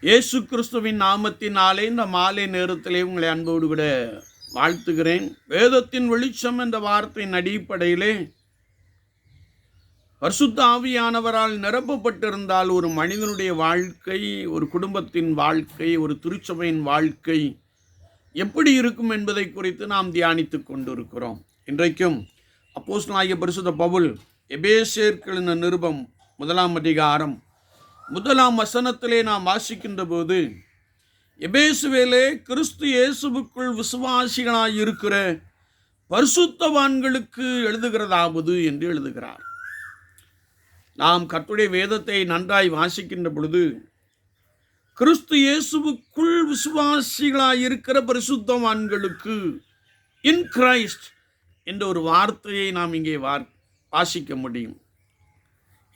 இயேசு கிறிஸ்துவின் நாமத்தினாலே இந்த மாலை நேரத்திலே உங்களை அன்போடு கூட வாழ்த்துகிறேன். வேதத்தின் வெளிச்சம் என்ற வார்த்தையின் அடிப்படையிலே பரிசுத்த ஆவியானவரால் நிரப்பப்பட்டிருந்தால் ஒரு மனிதனுடைய வாழ்க்கை ஒரு குடும்பத்தின் வாழ்க்கை ஒரு திருச்சபையின் வாழ்க்கை எப்படி இருக்கும் என்பதை குறித்து நாம் தியானித்து கொண்டிருக்கிறோம். இன்றைக்கும் அப்போஸ் நாய பரிசுத்த பவுல் எபேசேர்களின் நிருபம் முதலாம் அதிகாரம் முதலாம் வசனத்திலே நாம் வாசிக்கின்ற போது எபேசுவேலே கிறிஸ்து இயேசுவுக்குள் விசுவாசிகளாய் இருக்கிற பரிசுத்தவான்களுக்கு எழுதுகிறதாவது என்று எழுதுகிறார். நாம் கட்டுடைய வேதத்தை நன்றாய் வாசிக்கின்ற பொழுது கிறிஸ்து இயேசுவுக்குள் விசுவாசிகளாய் இருக்கிற பரிசுத்தவான்களுக்கு இன் கிரைஸ்ட் என்ற ஒரு வார்த்தையை நாம் இங்கே வாசிக்க முடியும்.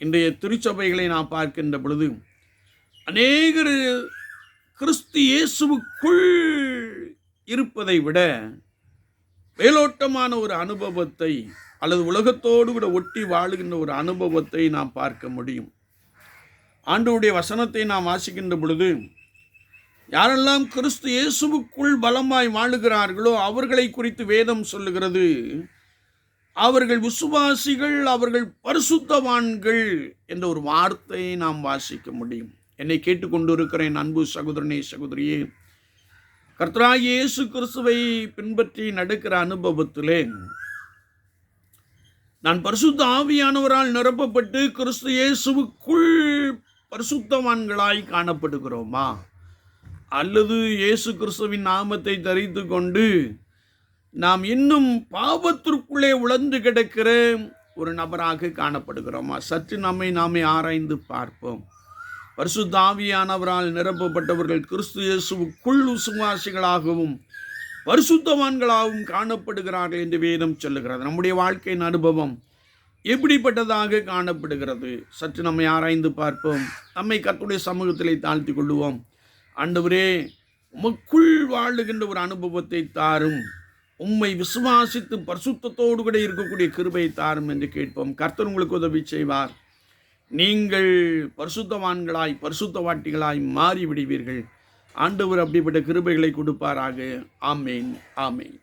இன்றைய திருச்சபைகளை நாம் பார்க்கின்ற பொழுது அநேகர் கிறிஸ்து இயேசுவுக்குள் இருப்பதை விட மேலோட்டமான ஒரு அனுபவத்தை அல்லது உலகத்தோடு கூட ஒட்டி வாழுகின்ற ஒரு அனுபவத்தை நாம் பார்க்க முடியும். ஆண்டோடைய வசனத்தை நாம் வாசிக்கின்ற பொழுது யாரெல்லாம் கிறிஸ்து இயேசுவுக்குள் பலமாய் வாழுகிறார்களோ அவர்களை குறித்து வேதம் சொல்லுகிறது. அவர்கள் விசுவாசிகள் அவர்கள் பரிசுத்தவான்கள் என்ற ஒரு வார்த்தையை நாம் வாசிக்க முடியும். என்னை கேட்டுக்கொண்டிருக்கிறேன் அன்பு சகோதரனே சகோதரியே கர்த்தரா இயேசு கிறிஸ்துவை பின்பற்றி நடக்கிற அனுபவத்திலே நான் பரிசுத்த ஆவியானவரால் நிரப்பப்பட்டு கிறிஸ்து இயேசுவுக்குள் பரிசுத்தவான்களாய் காணப்படுகிறோமா? அல்லது இயேசு கிறிஸ்துவின் நாமத்தை தரித்து கொண்டு நாம் இன்னும் பாவத்திற்குள்ளே உழந்து கிடக்கிற ஒரு நபராக காணப்படுகிறோமா? சற்று நம்மை நாமே ஆராய்ந்து பார்ப்போம். பரிசுத்தாவியானவரால் நிரப்பப்பட்டவர்கள் கிறிஸ்து இயேசுவுக்குள் சுவாசிகளாகவும் பரிசுத்தவான்களாகவும் காணப்படுகிறார்கள் என்று வேதம் சொல்லுகிறது. நம்முடைய வாழ்க்கையின் அனுபவம் எப்படிப்பட்டதாக காணப்படுகிறது? சற்று நம்மை ஆராய்ந்து பார்ப்போம். நம்மை கத்துடைய சமூகத்திலே தாழ்த்தி கொள்ளுவோம். ஆண்டவரே உமக்குள் வாழுகின்ற ஒரு அனுபவத்தை தாரும். உம்மை விசுவாசித்து பரிசுத்தத்தோடு கூட இருக்கக்கூடிய கிருபை தாரும் என்று கேட்போம். கர்த்தர் உங்களுக்கு உதவி செய்வார். நீங்கள் பரிசுத்தவான்களாய் பரிசுத்தவாட்டிகளாய் மாறிவிடுவீர்கள். ஆண்டவர் அப்படிப்பட்ட கிருபைகளை கொடுப்பாராக. ஆமேன் ஆமேன்.